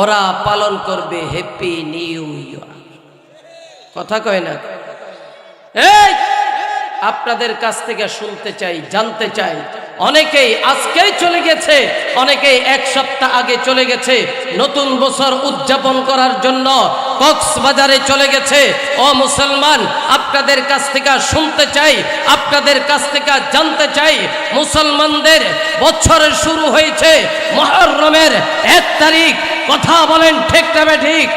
ওরা পালন করবে হ্যাপি নিউ ইয়ার কথা কয় না? আপনাদের কাছ থেকে শুনতে চাই, জানতে চাই। অনেকেই আজকেই চলে গেছে, অনেকেই এক সপ্তাহ আগে চলে গেছে। নতুন বছর উদযাপন করার জন্য কক্সবাজারে চলে গেছে। ও মুসলমান, আপনাদের কাছ থেকে শুনতে চাই, আপনাদের কাছ থেকে জানতে চাই। মুসলমানদের বছরের শুরু হয়েছে, মহরমের এক তারিখ। কথা বলেন, ঠিক না ঠিক।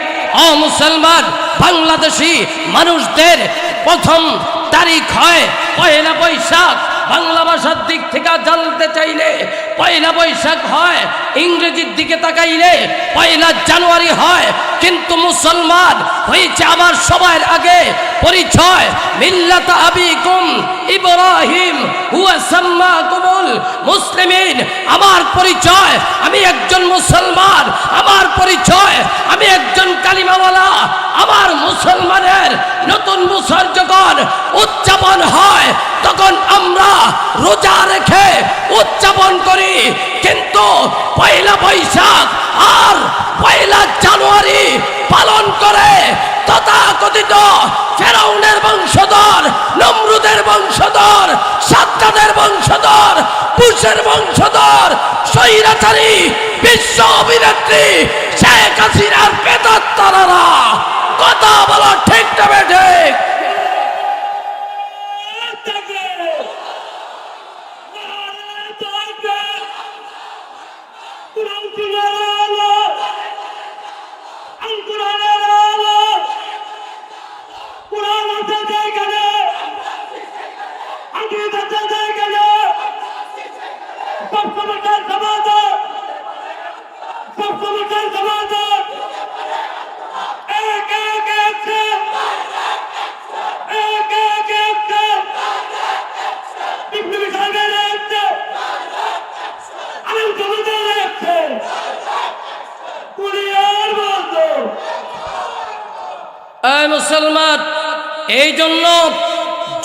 ও মুসলমান, বাংলাদেশি মানুষদের প্রথম তারিখ হয় পয়লা বৈশাখ। বাংলা ভাষার দিক থেকে জানতে চাইলে পয়লা বৈশাখ হয়, ইংরেজির দিকে তাকাইলে পয়লা জানুয়ারি হয়। কিন্তু মুসলমান হয়েছে আমার সবার আগে পরিচয়। মিল্লাত আবি আবিকুম ইব্রাহিম, হুয়া সাম্মাকুমুল মুসলিমিন, আমার পরিচয়, আমি একজন মুসলমান, আমার পরিচয়, আমি একজন কালিমাওয়ালা, আমার মুসলমানের নতুন বছর যখন উদযাপন হয়, তখন আমরা রোজা রেখে উদযাপন করি। কিন্তু পয়লা বৈশাখ আর পয়লা জানুয়ারি পালন করে তথাকথিত ফেরাউনের বংশধর, নমরুদের বংশধর বংশধর পুষের বংশধর স্বৈরাচারী বিশ্ব অভিনেত্রী শেখ হাসিনার পেতাত্তারা কথা বলো ঠিক না ঠিক। মুসলমান, এই জন্য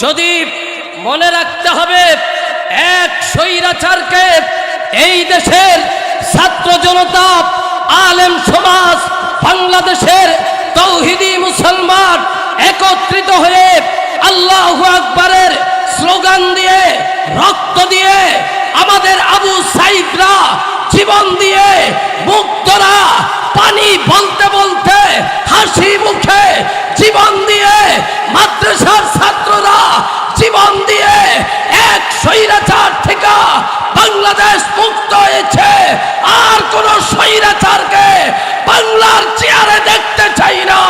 যদি মনে রাখতে হবে, এক স্বৈরাচারকে এই দেশের ছাত্র জনতা, আলেম সমাজ, বাংলাদেশের তৌহিদি মুসলমান একত্রিত হয়ে আল্লাহ আকবরের স্লোগান দিয়ে, রক্ত দিয়ে আমাদের আবু সাইদরা জীবন দিয়ে মুক্তরা পানি বলতে হাসি মুখে জীবন দিয়ে মাদ্রাসার ছাত্ররা জীবন দিয়ে এক স্বৈরাচার থেকে বাংলাদেশ মুক্ত হয়েছে। আর কোন স্বৈরাচারকে বাংলার চেয়ারে দেখতে চাই না।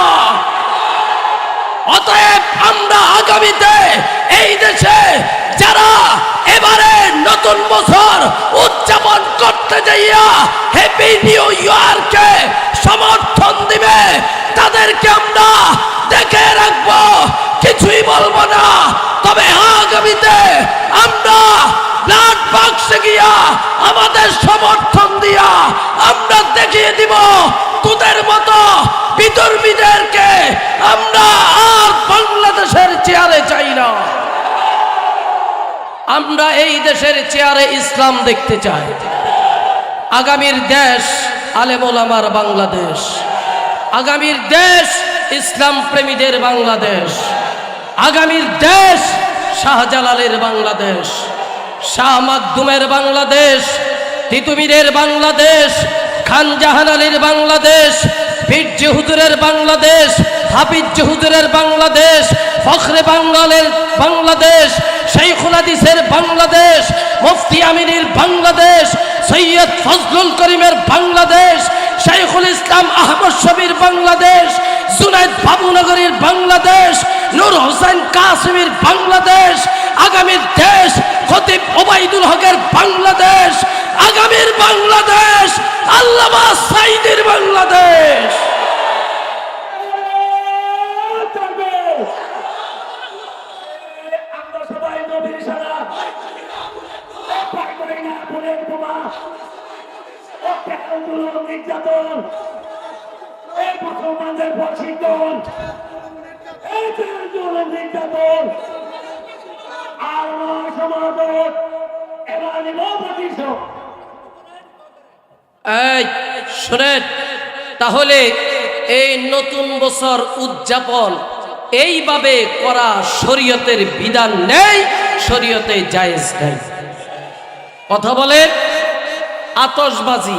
অতএব আমরা আগামীতে এই দেশে যারা এবারে নতুন বছর উদযাপন করতে যাইয়া হ্যাপি নিউ ইয়ারকে সমর্থন দিবে তাদেরকে আমরা দেখে রাখব। কিছুই বলব না। তবে আগামীতে আমরা ব্লাড বাক্সে গিয়া আমাদের সমর্থন দিয়া আমরা দেখিয়ে দিব, তোদের মতো বিতর্মীদেরকে আমরা আর বাংলাদেশের চেয়ারে চাই না। আমরা এই দেশের চেয়ারে ইসলাম দেখতে চাই। আগামীর দেশ আলেমুল আমার বাংলাদেশ। আগামীর দেশ ইসলাম প্রেমীদের বাংলাদেশ। আগামীর দেশ শাহজালালের বাংলাদেশ। শাহ মাকদুমের বাংলাদেশ তিতুমিরের বাংলাদেশ, খান জাহান আলীর বাংলাদেশ বীর হুজুরের বাংলাদেশ হাফিজ হুজুরের বাংলাদেশ, ফখরে বাঙ্গালের বাংলাদেশ শেখুল বাংলাদেশ, মুফতি আমিনীর বাংলাদেশ, সৈয়দ ফজলুল করিমের বাংলাদেশ শেখুল ইসলাম আহমদ শবীর বাংলাদেশ, জুনাইদ বাবুনগরীর বাংলাদেশ, নূর হোসেন কাসিমের বাংলাদেশ আগামীর দেশ খতিব ওবাইদুল হকের বাংলাদেশ, আগামীর বাংলাদেশ, আল্লামা সাইদের বাংলাদেশ। এই, শুনেন, তাহলে এই নতুন বছর উদযাপন এইভাবে করা শরীয়তের বিধান নেই, শরীয়তে জায়েজ নেই। কথা বলেন, আতশবাজি,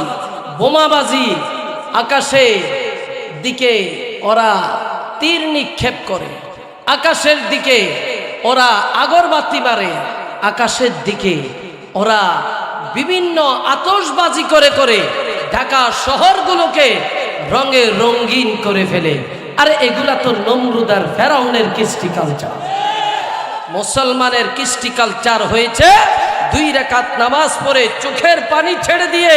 বোমাবাজি, আকাশে দিকে ওরা তীর নিক্ষেপ করে। আকাশের দিকে ওরা আগরবাতি মারে। আকাশের দিকে ওরা বিভিন্ন আতশবাজি করে করে ঢাকা শহরগুলোকে রঙে রঙিন করে ফেলে। আর এগুলা তো নমরুদার ফেরাউনের কৃষ্টি কালচার মুসলমানের কৃষ্টি কালচার হয়েছে, দুই রেখাত নামাজ পড়ে চোখের পানি ছেড়ে দিয়ে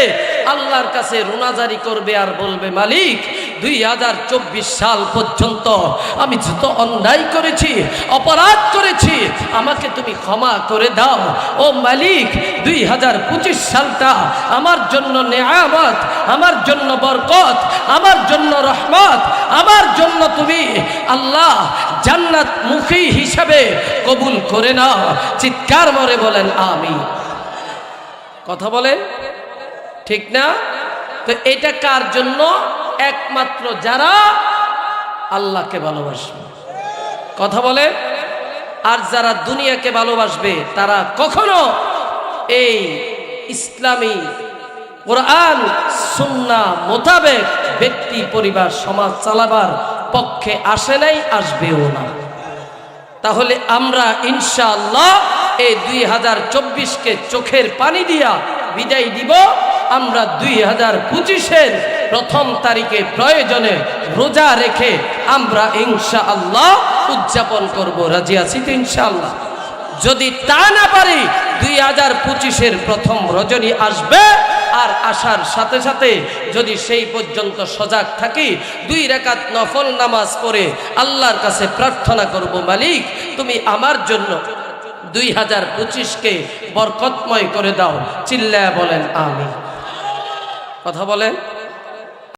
আল্লাহর কাছে রোনাজারি করবে আর বলবে, মালিক দুই হাজার চব্বিশ সাল পর্যন্ত আমি যত অন্যায় করেছি, অপরাধ করেছি। আমাকে তুমি ক্ষমা করে দাও। ও মালিক, দুই হাজার পঁচিশ সালটা আমার জন্য নেয়ামত, আমার জন্য বরকত, আমার জন্য রহমত, আমার জন্য তুমি আল্লাহ জান্নাত মুখী হিসাবে কবুল করে নাও। চিৎকার মরে বলেন আমি কথা বলেন? ঠিক না? তো এটা কার জন্য? একমাত্র যারা আল্লাহকে ভালোবাসবে। কথা বলে? আর যারা দুনিয়াকে ভালোবাসবে, তারা কখনো এই ইসলামী কোরআন, সুন্না মোতাবেক ব্যক্তি, পরিবার, সমাজ চালাবার পক্ষে আসে নাই, আসবেও না। তাহলে আমরা ইনশাআল্লাহ এই দুই হাজার চব্বিশকে চোখের পানি দিয়া বিদায় দিব। আমরা দুই হাজার পঁচিশের প্রথম তারিখে প্রয়োজনে রোজা রেখে আমরা ইনশাআল্লাহ উদযাপন করব। রাজি আছি তো ইনশাআল্লাহ? যদি তা না পারি, দুই হাজার পঁচিশের প্রথম রজনী আসবে। আর আসার সাথে সাথে যদি সেই পর্যন্ত সজাগ থাকি, দুই রেখাত নফল নামাজ পড়ে আল্লাহর কাছে প্রার্থনা করব, মালিক, তুমি আমার জন্য দুই হাজার পঁচিশকে বরকতময় করে দাও চিল্লায় বলেন আমি কথা বলেন।